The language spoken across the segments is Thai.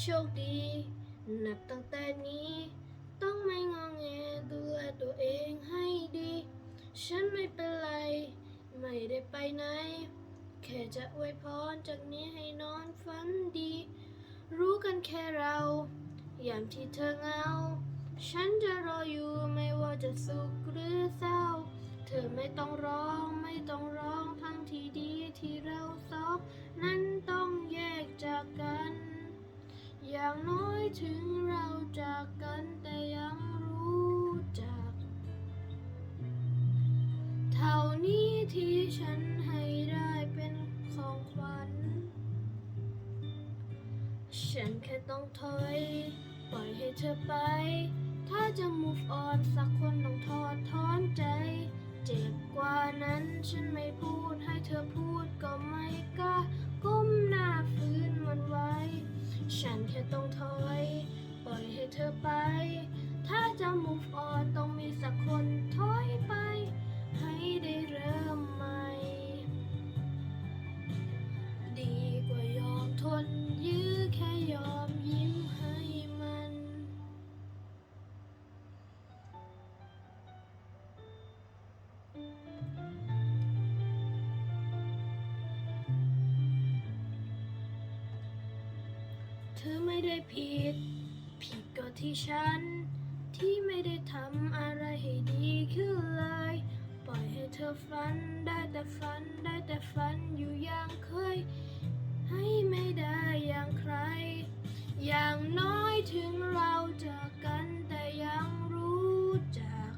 โชคดี นับตั้งแต่นี้ ต้องไม่งอแงดูแลตัวเองให้ดี ฉันไม่เป็นไร ไม่ได้ไปไหน แค่จะอวยพรจากนี้ให้นอนฝันดี รู้กันแค่เรา ยามที่เธอเหงา ฉันจะรออยู่ไม่ว่าจะสุขหรือเศร้า เธอไม่ต้องร้องไม่ต้องร้องทั้งที่ดีที่เราสองนั้น ถึงเราจากกันแต่ยังรู้จัก เท่านี้ที่ฉันให้ได้เป็นของขวัญ ฉันแค่ต้องถอย ปล่อยให้เธอไป ถ้าจะ move on สักคนต้องทอดถอนใจ เจ็บกว่านั้นฉันไม่พูดให้เธอพูดก็ไม่กล้า ธอไม่ได้ผิด ผิดก็ที่ฉัน ที่ไม่ได้ทำอะไรให้ดีขึ้นเลย ปล่อยให้เธอฝันได้แต่ฝันได้แต่ฝันอยู่อย่างเคย ให้ไม่ได้อย่างใคร อย่างน้อยถึงเราจากกันแต่ยังรู้จัก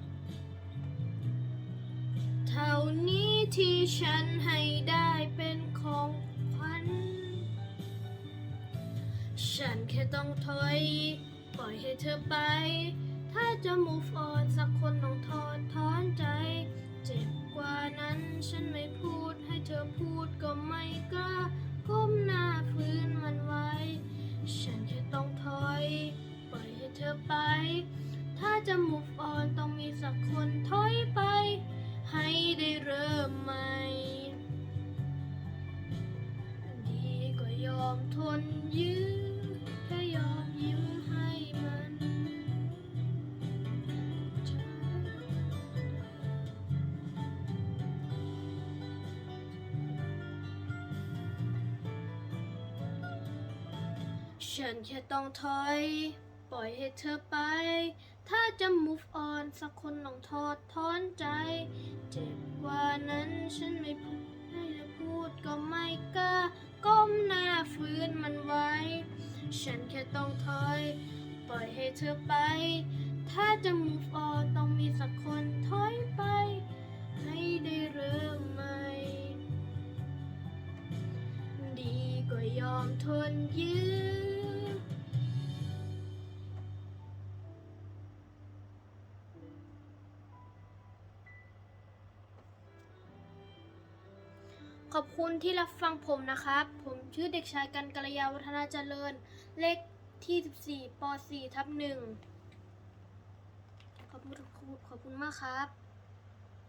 เท่านี้ที่ฉัน ฉันแค่ต้องถอย ปล่อยให้เธอไป ถ้าจะ move on สักคนต้องทอดถอนใจ เจ็บกว่านั้นฉันไม่พูดให้เธอพูดก็ไม่กล้า ฉันแค่ต้องถอย ปล่อยให้เธอไป ถ้าจะ move on สักคนต้องทอดถอนใจ เจ็บกว่านั้นฉันไม่พูดให้เธอพูดก็ไม่กล้า ก้มหน้าฟื้นมันไว้ ฉันแค่ต้องถอย ปล่อยให้เธอไป ถ้าจะ move on ต้องมีสักคนถอยไป ให้ได้เริ่มใหม่ ดีกว่ายอมทนยื้อ ขอบคุณที่รับฟังผมนะครับ ผมชื่อเด็กชายกันกัลยาวัฒนาเจริญ เลขที่ 14ป .4 ทับ1ขอบคุณขอบคุณมากครับ